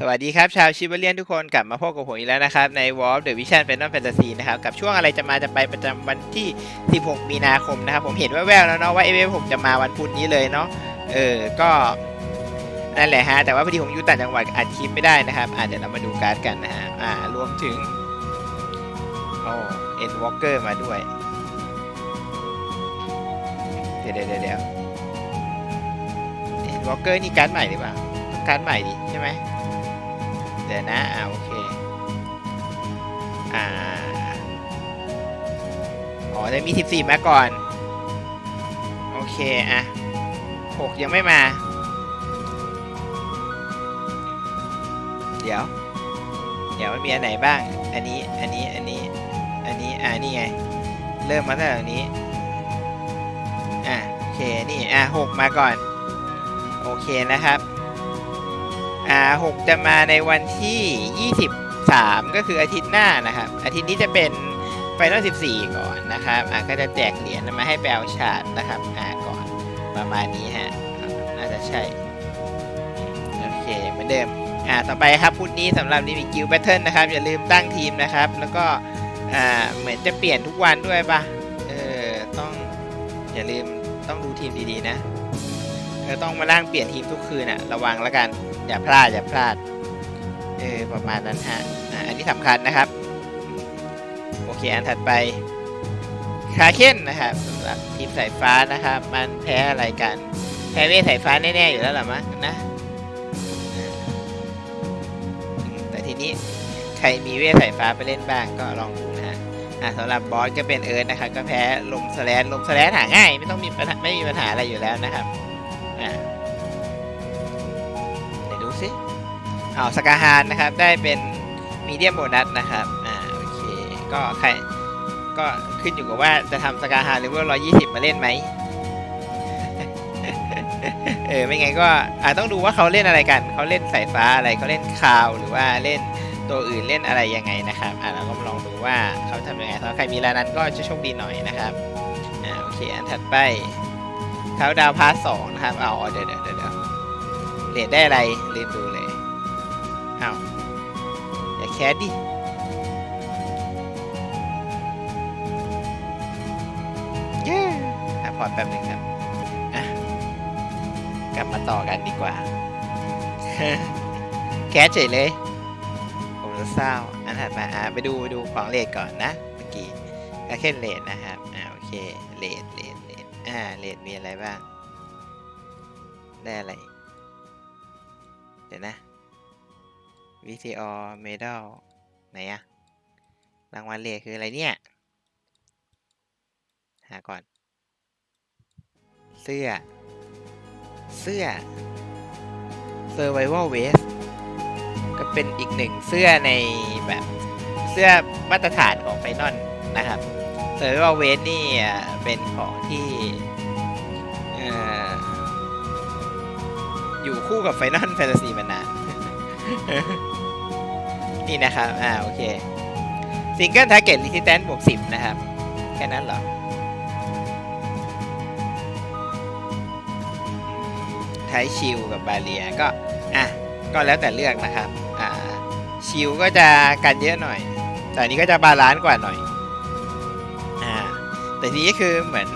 สวัสดีครับ ชาวชิบเลียนทุกคนกลับมาพบกับผมอีกแล้วนะครับ ใน w a r of the Vision Final Fantasy นะครับ กับช่วงอะไรจะมาจะไปประจำวันที่ 16 มีนาคมนะครับ ผมเห็นแว่วๆแล้วเนาะว่าเอเวผมจะมาวันพุธนี้เลยเนาะเออก็นั่นแหละฮะ แต่ว่าพอดีผมอยู่ต่างจังหวัดอัดคลิปไม่ได้นะครับอ่าเดี๋ยวเรามาดูการ์ดกันนะฮะอ่ารวมถึงโอ้เอ็นวอล์กเกอร์มาด้วย เดี๋ยวเดี๋ยวเดี๋ยวเอ็นวอล์กเกอร์นี่การ์ดใหม่หรือเปล่าการ์ดใหม่ดิใช่ไหม เดี๋ยวนะอ่าโอเคอ่าอ๋อจะมี 14 มาก่อน โอเค อะ 6 ยังไม่มา เดี๋ยว เดี๋ยวมันมีอันไหนบ้าง อันนี้ อันนี้ อันนี้ อันนี้ อ่านี่ไง เริ่มมาตั้งแต่นี้ อะ โอเค นี่ อะ6มาก่อน โอเคนะครับ อ่าหกจะมาในวันที่ 23 ก็คืออาทิตย์หน้านะครับ อาทิตย์นี้จะเป็นไฟนอล14 ก่อนนะครับอ่าก็จะแจกเหรียญมาให้ไปเอาชาร์จนะครับอ่าก่อนประมาณนี้ฮะน่าจะใช่ โอเคเหมือนเดิมอ่าต่อไปครับพุธนี้สำหรับรีวิวกิลแบทเทิลนะครับ อย่าลืมตั้งทีมนะครับ แล้วก็อ่าเหมือนจะเปลี่ยนทุกวันด้วยปะเออต้องอย่าลืมต้องดูทีมดีๆนะเออต้องมานั่งเปลี่ยนทีมทุกคืนอะระวังแล้วกัน อย่าพลาดอย่าพลาดเออประมาณนั้นฮะอ่าอันนี้สำคัญนะครับ โอเคอันถัดไปคาเคนนะครับสำหรับทีมสายฟ้านะครับ มันแพ้อะไรกันแพ้เวทสายฟ้าแน่ๆอยู่แล้วหรอมั้งนะแต่ทีนี้ใครมีเวทสายฟ้าไปเล่นบ้างก็ลองดูนะฮะสำหรับบอสก็เป็นเอิร์ธนะครับก็แพ้ลมสแลนลมสแลนหาง่าย ไม่ต้องมีปัญหาไม่มีปัญหาอะไรอยู่แล้วนะครับอ่า เอาสกาฮานนะครับ ได้เป็นมีเดียมโบนัสนะครับ อ่า โอเค ก็ใคร ก็ขึ้นอยู่กับว่าจะทำสกาฮานเลเวล120 มาเล่นไหม เออ ไม่ไงก็อาจต้องดูว่าเขาเล่นอะไรกัน เขาเล่นสายฟ้าอะไร เขาเล่นคาว หรือว่าเล่นตัวอื่นเล่นอะไรยังไงนะครับ อ่าเราก็มาลองดูว่าเขาทำยังไงถ้าใครมีร้านนั้นก็จะโชคดีหน่อยนะครับ อ่า โอเค อันถัดไปเขาดาวพาร์ทสองนะครับ เอาเดี๋ยวเดี๋ยวเดี๋ยวเดี๋ยวเหรียญได้อะไรลืมดูเลย อ้าวอย่าแคสดิเย้อะพอดแป๊บหนึ่งครับอะกลับมาต่อกันดีกว่า แคสเฉยเลย ผมจะเศร้าอันถัดมาอะไปดูไปดูของเลดก่อนนะเมื่อกี้ก็แค่เลดนะครับอ่าโอเคเลดเลดเลดอ่าเลดมีอะไรบ้างได้อะไร เดี๋ยวนะ VCO Medal ไหนอะรางวัลเลทคืออะไรเนี่ย หาก่อน เสื้อ เสื้อ Survival Vest ก็เป็นอีกหนึ่งเสื้อในแบบเสื้อมาตรฐานของไฟนอลนะครับ Survival Vest นี่เป็นของที่เอ่ออยู่คู่กับไฟนอลแฟนตาซีมานาน นี่นะครับ อ่า โอเคซิงเกิลทาร์เก็ตลิทิแตนบวกสินะครับ แค่นั้นเหรอไทชิลกับบาเลียก็ อะ ก็แล้วแต่เลือกนะครับ อ่า ชิลก็จะกันเยอะหน่อย แต่นี้ก็จะบาลานซ์กว่าหน่อย อ่า แต่ทีนี้คือเหมือน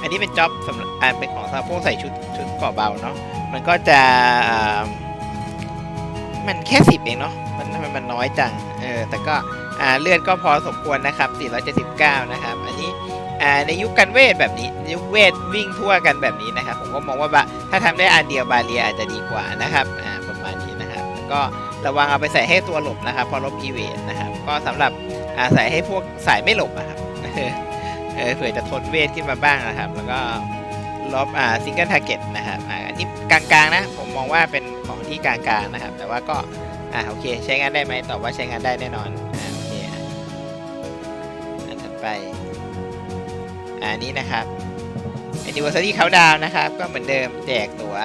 อันนี้เป็นจ็อบสำหรับอ่าเป็นของสำหรับพวกใส่ชุดชุดเกราะเบาเนาะ มันก็จะอ่ามันแค่สิบเองเนาะ มันทำไมมันน้อยจัง เออ แต่ก็อ่าเลือดก็พอสมควรนะครับ 479 นะครับ อันนี้อ่าในยุคกันเวทแบบนี้ยุคเวทวิ่งทั่วกันแบบนี้นะครับ ผมก็มองว่าบะถ้าทำได้อันเดียวบาเรียอาจจะดีกว่านะครับ อ่า ประมาณนี้นะครับแล้วก็ระวังเอาไปใส่ให้ตัวหลบนะครับ พอลบอีเวนนะครับ ก็สำหรับอ่าใส่ให้พวกสายไม่หลบนะครับ เออ เผื่อจะทนเวทขึ้นมาบ้างนะครับ แล้วก็ลบอ่าซิงเกิลทาร์เก็ตนะครับอ่าอันนี้กลางๆนะ ผมมองว่าเป็นของที่กลางๆนะครับ แต่ว่าก็ อ่าโอเค ใช้งานได้ไหมตอบว่าใช้งานได้แน่นอนอ่าโอเคอันถัดไปอ่านี้นะครับ anniversary countdown นะครับ ก็เหมือนเดิมแจกตั๋ว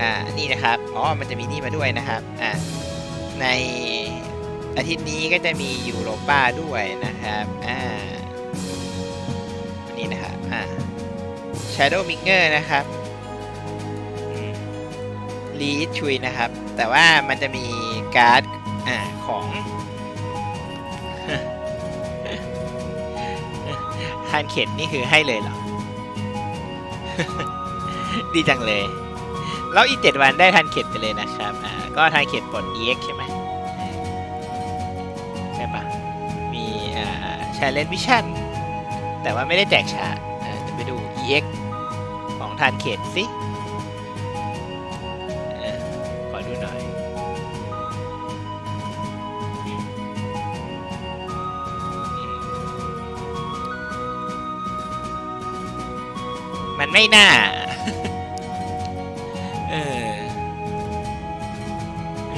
อ่านี่นะครับอ๋อมันจะมีนี่มาด้วยนะครับอ่าในอาทิตย์นี้ก็จะมียูโรป้าด้วยนะครับอ่านนี้นะครับอ่า Shadow Minger นะครับอืมรีชุยนะครับ แต่ว่ามันจะมี การ์ดอ่าของทานเข็ดนี่คือให้เลยเหรอ ดีจังเลย แล้วอีกเจ็ดวันได้ทันเข็ดไปเลยนะครับอ่าก็ทันเข็ดปลด EX ใช่ไหมใช่ปะมีอ่าชาเลนวิชั่นแต่ว่าไม่ได้แจกชาจอ่าจะไปดู EX ของทันเข็ดสิ มันไม่น่า เออ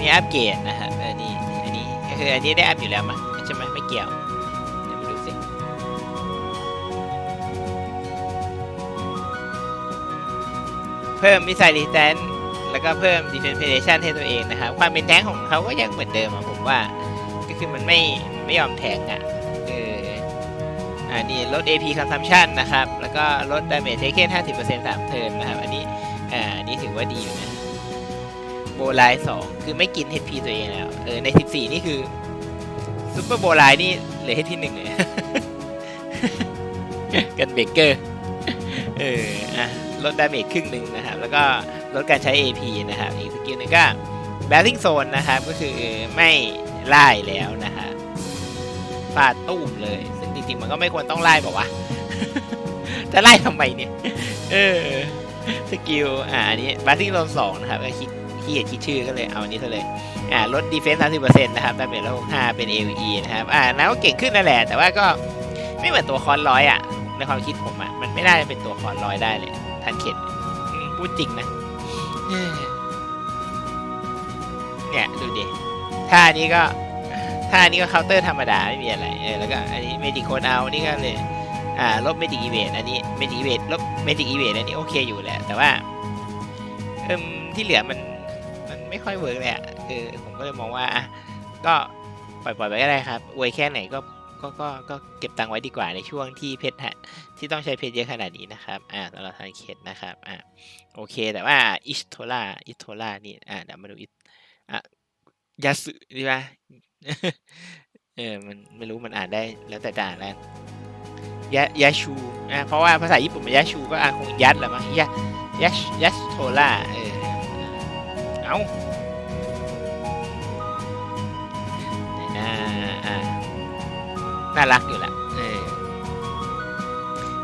มีอัปเกรดนะครับอันนี้อันนี้ก็คืออันนี้ได้อัพอยู่แล้วมั้ยใช่ไหมไม่เกี่ยวเดี๋ยวมาดูสิเพิ่มมิสไซล์รีแตนแล้วก็เพิ่ม defense penetration ให้ตัวเองนะครับความเป็นแท้งของเขาก็ยังเหมือนเดิมอะผมว่า ก็คือมันไม่ไม่ยอมแทงอะ อ่านี่ลด AP consumption นะครับ แล้วก็ลด damage taken 50% 3 เทิร์นนะครับ อันนี้ อ่า อันนี้ถือว่าดีอยู่นะ โบไลสองคือไม่กิน HP ตัวเองแล้ว เออ ใน 14 นี่คือซูเปอร์โบไลนี่เหลือ HP หนึ่งเลย กันเบเกอร์ เออ อะ ลดดาเมจครึ่งหนึ่งนะครับ แล้วก็ลดการใช้ AP นะครับ อีกสกิลหนึงก็ Battling Zone นะครับ ก็คือไม่ไล่แล้วนะครับฟาดตุ้มเลยซึ่ง จริงๆมันก็ไม่ควรต้องไล่บอกว่าจะไล่ทำไมเนี่ย เออ สกิล อ่า อันนี้ Battling Zone สองนะครับ ก็คิดขี้เกียจคิดชื่อก็เลยเอาอันนี้ซะเลย อ่า ลด Defense 30%นต์นะครับดาเมจลด65เป็น AOE นะครับ อ่าแล้วก็เก่งขึ้นนั่นแหละ แต่ว่าก็ไม่เหมือนตัวคอนร้อยอะ ในความคิดผมอะ มันไม่น่าจะเป็นตัวคอนร้อยได้เลย ทันเข็ดพูดจริงนะ เนี่ย ดูดิท่านี้ก็ ท่านี้ก็เคาน์เตอร์ธรรมดาไม่มีอะไรเออแล้วก็อันนี้เมดิโคนเอานี่ก็เลยอ่าลบเมดิอีเวทอันนี้เมดิอีเวทลบเมดิอีเวทอันนี้โอเคอยู่แหละ แต่ว่าเอิมที่เหลือมันมันไม่ค่อยเวิร์กเลยอะเออผมก็เลยมองว่าอะก็ปล่อยปล่อยไปก็ได้ครับอวยแค่ไหนก็ก็ก็ก็เก็บตังค์ไว้ดีกว่าในช่วงที่เพชรฮะที่ต้องใช้เพชรเยอะขนาดนี้นะครับอ่าสำหรับทางเคสนะครับอ่าโอเคแต่ว่าอิสโทล่าอิสโทล่านี่อ่าเดี๋ยวมาดูอิสอะยาสึดีป่ะ เออ มันไม่รู้มันอ่านได้แล้วแต่ด่านแล้วยายาชูอะเพราะว่าภาษาญี่ปุ่นมันยาชูก็อ่านคงยัดแหละมั้งยายัชยัชโทล่าเออเอาน่าน่ารักอยู่แหละเออ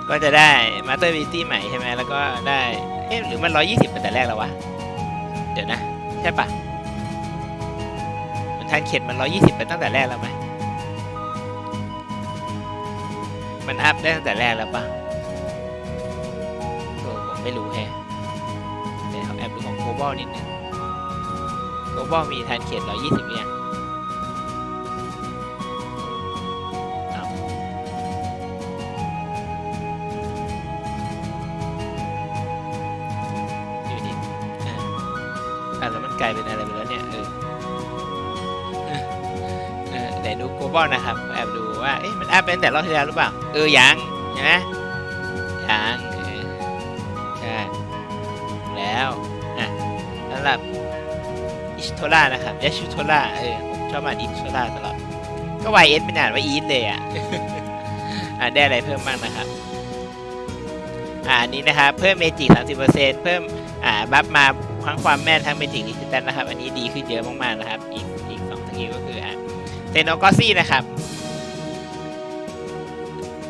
ก็จะได้มาสเตอร์บิตี้ใหม่ใช่ไหมแล้วก็ได้เอ๊ะหรือมันร้อยยี่สิบแต่แรกแล้ววะ เดี๋ยวนะ ใช่ปะ ทันเข็ดมันร้อยยี่สิบไปตั้งแต่แรกแล้วไหม มันอัพได้ตั้งแต่แรกแล้วปะเออผมไม่รู้แฮะเดี๋ยวแอบดูของโกลบอลนิดนึงโกลบอลมีทันเข็ดร้อยยี่ยอยู่ดิอ่าอะแล้วมันกลายเป็นอะไรไปแล้วเนี่ยเออ ดูโกลบอลนะครับแอบดูว่าเอ๊ะมันอัพเป็นแต่รอบที่แล้วหรือเปล่าเออยังใช่ไหมยังใช่แล้วอะสำหรับอิชโทล่านะครับยาชิโทล่าเออผมชอบอ่านอิชโทล่าตลอดก็ YS เป็นอ่านว่าอีทเลยอะอ่านได้อะไรเพิ่มบ้างนะครับอ่าอันนี้นะครับเพิ่มเมจิก30%เพิ่มอ่าบัฟมาทั้งความแม่นทั้งเมจิกดิจิตอลนะครับ อันนี้ดีขึ้นเยอะมากๆนะครับ อีกอีกสองสกิลก็คืออะ เซโนกอซี่นะครับ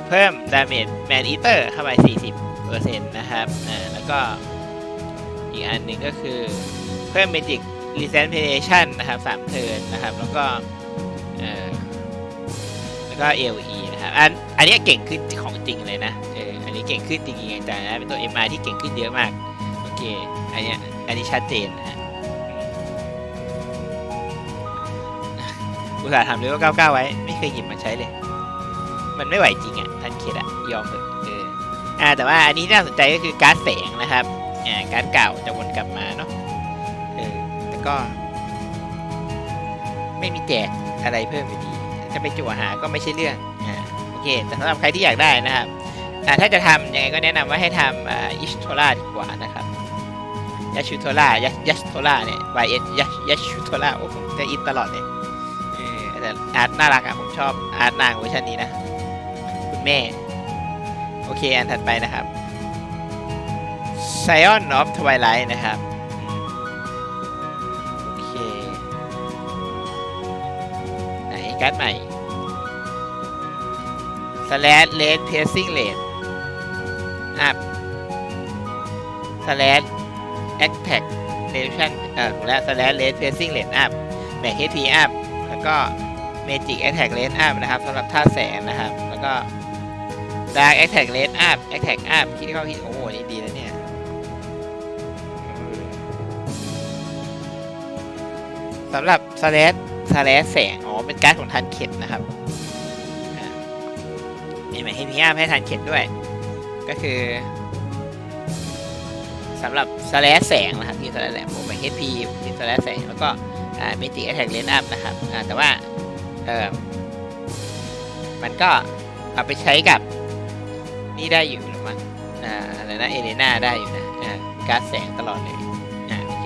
เพิ่มดาเมจแมนอีเตอร์เข้าไป 40%นะครับอ่าแล้วก็อีกอันหนึ่งก็คือเพิ่มเมจิกรีเซนเพเ t ชันนะครับ3เทิร์นนะครับ แล้วก็เออแล้วก็ LE นะครับอันอันนี้เก่งขึ้นของจริงเลยนะเอออันนี้เก่งขึ้นจริงๆจังนะเป็นตัว MR ที่เก่งขึ้นเยอะมาก โอเค อันนี้อันนี้ชัดเจนนะ ตส่าห์ทำเลเวล99 ไว้ ไม่เคยหยิบมาใช้เลย มันไม่ไหวจริงอะทันเคดอะยอมเถอะเอออ่าแต่ว่าอันนี้ที่น่าสนใจก็คือการ์ดแสงนะครับอ่าการ์ดเก่าจะวนกลับมาเนาะเออแล้วก็ ไม่มีแจกอะไรเพิ่มอยู่ดีถ้าไปจั่วหาก็ไม่ใช่เรื่องอ่าโอเคแต่สำหรับใครที่อยากได้นะครับอ่าถ้าจะทำยังไงก็แนะนำว่าให้ทำอ่าอิชโทลาดีกว่านะครับยาชูโทล่ายายัชโทลาเนี่ย y s ยัชยัชชูโทลาโอ้ผมจะอินตลอดเลย แต่อาร์ตน่ารักอะผมชอบอาร์ตนางเวอร์ชันนี้นะ คุณแม่ โอเค อันถัดไปนะครับ Scion of Twilight นะครับ โอเค ไหนการ์ดใหม่ slash rate piercing rate up slash attack reduction เอ่อแล้ว slash rate piercing rate up แบ่ง HP up แล้วก็ magic attack rate up นะครับสำหรับท่าแสงนะครับ แล้วก็ dark attack rate up attack up คิดเข้าคิดโอ้โหนี่ดีแล้วเนี่ยสำหรับสแลสสแลสแสงอ๋อเป็นการ์ดของทันเข็ดนะครับอ่ามีหมายให้มีอาให้ทันเข็ดด้วย ก็คือสำหรับสแลสแสงนะครับที่สแลสแสงผมไป HP ที่สแลสแสงแล้วก็อ่า Magic Attack Range Up นะครับแต่ว่า เออมันก็เอาไปใช้กับนี่ได้อยู่หรือมั้งอ่าอะไรนะเอเลนาได้อยู่นะอ่าการแสงตลอดเลยอ่าโอเค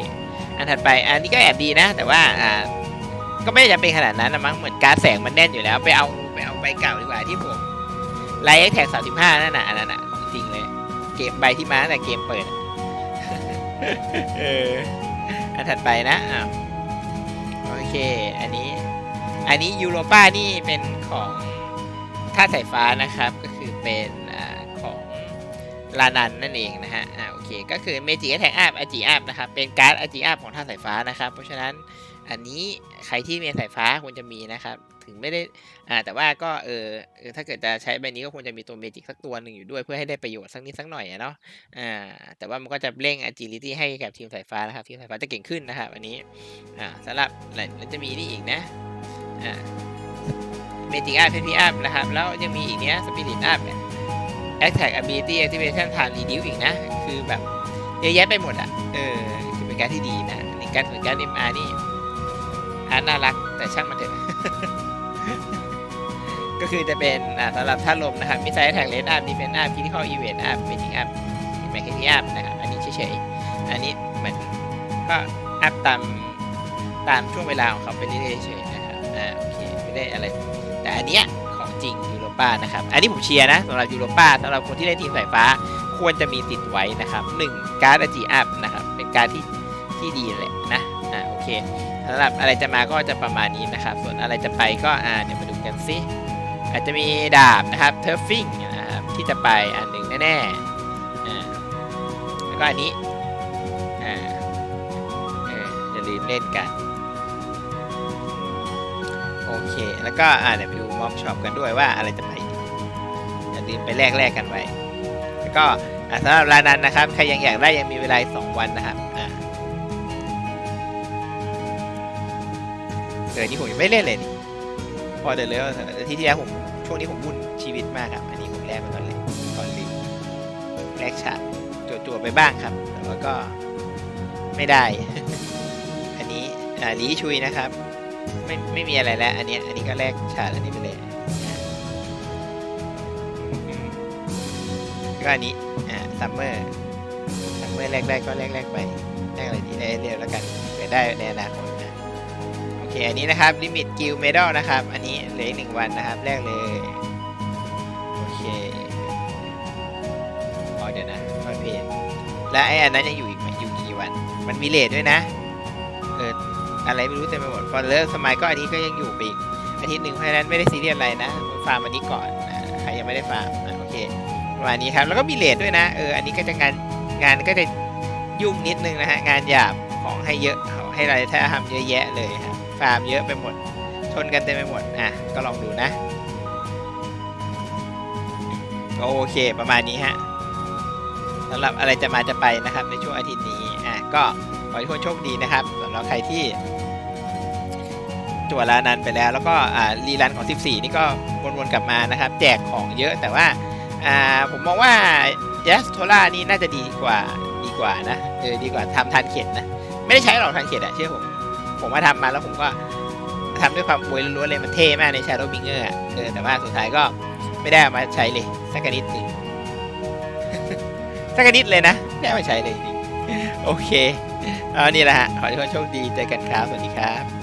อันถัดไปอันนี้ก็แอบดีนะ แต่ว่าอ่าก็ไม่จำเป็นขนาดนั้นนะมั้งเหมือนการแสงมันแน่นอยู่แล้วไปเอาไปเอาใบเก่าดีกว่าที่ผมไลท์แท็กสามสิบห้านั่นน่ะอันนั้นน่ะของจริงเลยเกมใบที่มาแต่เกมเปิดอันถัดไปนะอ้าโอเค อันนี้ อันนี้ยูโรป้านี่เป็นของท่าสายฟ้านะครับ ก็คือเป็นอของลานันนั่นเองนะฮะอ่าโอเค ก็คือเมจิแท็กอัพอาจิอัพนะครับ เป็นการ์ดอาจิอัพของท่าสายฟ้านะครับ เพราะฉะนั้นอันนี้ใครที่มนสายฟ้าควรจะมีนะครับถึงไม่ได้อ่าแต่ว่าก็เออถ้าเกิดจะใช้ใบนี้ก็ควรจะมีตัวเมจิกสักตัวหนึ่งอยู่ด้วยเพื่อให้ได้ประโยชน์สักนิดสักหน่อยเนาะอ่าแต่ว่ามันก็จะเร่ง agility ให้กับทีมสายฟ้านะครับทีมสายฟ้าจะเก่งขึ้นนะครับอันนี้อ่าสำหรับแล้วจะมีนี่อีกนะ อ่าเมจิกอัพเพพีอัพนะครับ แล้วยังมีอีกเนี้ยสปิริตอัพเนี่ย attack ability activation time reduce อีกนะ คือแบบเยอะแยะไปหมดอะ เออ คือเป็นการที่ดีนะในการเหมือนการ MR นี่อาร์น่ารักแต่ช่างมันเถอะ ก็คือจะเป็นอ่าสำหรับท่าลมนะครับมิสไซล์แท็กเลนอัพดีเฟนอัพคิดข้ออีเวนต์อัพเมจิกอัพแมคเคนีอัพนะครับ อันนี้เฉยๆ อันนี้เหมือนก็อัพตามตามช่วงเวลาของเขาไปเรื่อยๆเฉยๆนะ อ่าโอเคไม่ได้อะไร แต่อันเนี้ยของจริงยูโรป้านะครับ อันนี้ผมเชียร์นะสำหรับยูโรป้าสำหรับคนที่เล่นทีมสายฟ้าควรจะมีติดไว้นะครับหนึ่งการ์ดอจีอัพนะครับ เป็นการ์ดที่ที่ดีเลยนะอ่าโอเคสำหรับอะไรจะมาก็จะประมาณนี้นะครับ ส่วนอะไรจะไปก็อ่าเดี๋ยวมาดูกันซิอาจจะมีดาบนะครับเทอร์ฟิงนะครับที่จะไปอันหนึ่งแน่ๆอ่าแล้วก็อันนี้อ่าเอออย่าลืมเล่นกัน เค แล้วก็อ่าเดี๋ยวไปดูม็อบช็อปกันด้วยว่าอะไรจะไปอย่าลืมไปแลกแลกกันไว้ แล้วก็สำหรับร้านนั้นนะครับ ใครยังอยากได้ยังมีเวลาสองวันนะครับอ่าเออนี่ผมยังไม่เล่นเลยนี่พอเดี๋ยวเลยอาที่ที่แล้วผมช่วงนี้ผมวุ่นชีวิตมากครับ อันนี้ผมแลกไปก่อนเลยก่อนลืมแลกฉากจั่วๆไปบ้างครับแต่ว่าก็ไม่ได้ อันนี้อ่าลีชุยนะครับ ไม่ไม่มีอะไรแล้ว อันเนี้ยอันนี้ก็แลกฉากอันนี้ไปเลยอะอืมก็อันนี้อ่าซัมเมอร์ซัมเมอร์แรกๆก็แรกๆไปแรกอะไรดีได้เรียวแล้วกันเผื่อได้ในอนาคตนะโอเคอันนี้นะครับลิมิตกิลเมดัลนะครับ อันนี้เหลืออีกหนึ่งวันนะครับ แรกเลยโอเคอ๋อเดี๋ยวนะคอยเพจและไออันนั้นยังอยู่อีกไหมอยู่กี่วัน มันมีเลทด้วยนะเอ อะไรไม่รู้เต็มไปหมดฟอร์เลิสมัยก็อันนี้ก็ยังอยู่ไปอีกอาทิตย์หนึ่งเพราะฉะนั้นไม่ได้ซีเรียสอะไรนะฟาร์มอันนี้ก่อนนะใครยังไม่ได้ฟาร์มอะโอเคประมาณนี้ครับแล้วก็มีเลทด้วยนะเอออันนี้ก็จะงานงานก็จะยุ่งนิดนึงนะฮะงานหยาบของให้เยอะให้รายได้ทำเยอะแยะเลยครับฟาร์มเยอะไปหมดชนกันเต็มไปหมดอะก็ลองดูนะโอเคประมาณนี้ฮะสำหรับอะไรจะมาจะไปนะครับในช่วงอาทิตย์นี้อะก็ขอให้ทุกคนโชคดีนะครับสำหรับใครที่ จั่วลานันไปแล้ว แล้วก็รีรันของ 14 นี่ก็วนๆกลับมานะครับ แจกของเยอะแต่ว่าผมมองว่า y a s โทล่านี่น่าจะดีกว่าดีกว่านะเออดีกว่าทำทันเข็ดนะ ไม่ได้ใช้หรอกทันเข็ดอะเชื่อผม ผมว่าทำมาแล้วผมก็ทำด้วยความอวยล้วนๆเลยมันเท่มากใน Shadow Bringer อะเออแต่ว่าสุดท้ายก็ไม่ได้มาใช้เลยสักนิดหนึงสักนิดเลยนะไม่ได้มาใช้เลยจริงๆโโอเคเอานี่แหละฮะขอให้ทุกคนโชคดีเจอกันครับสวัสดีครับ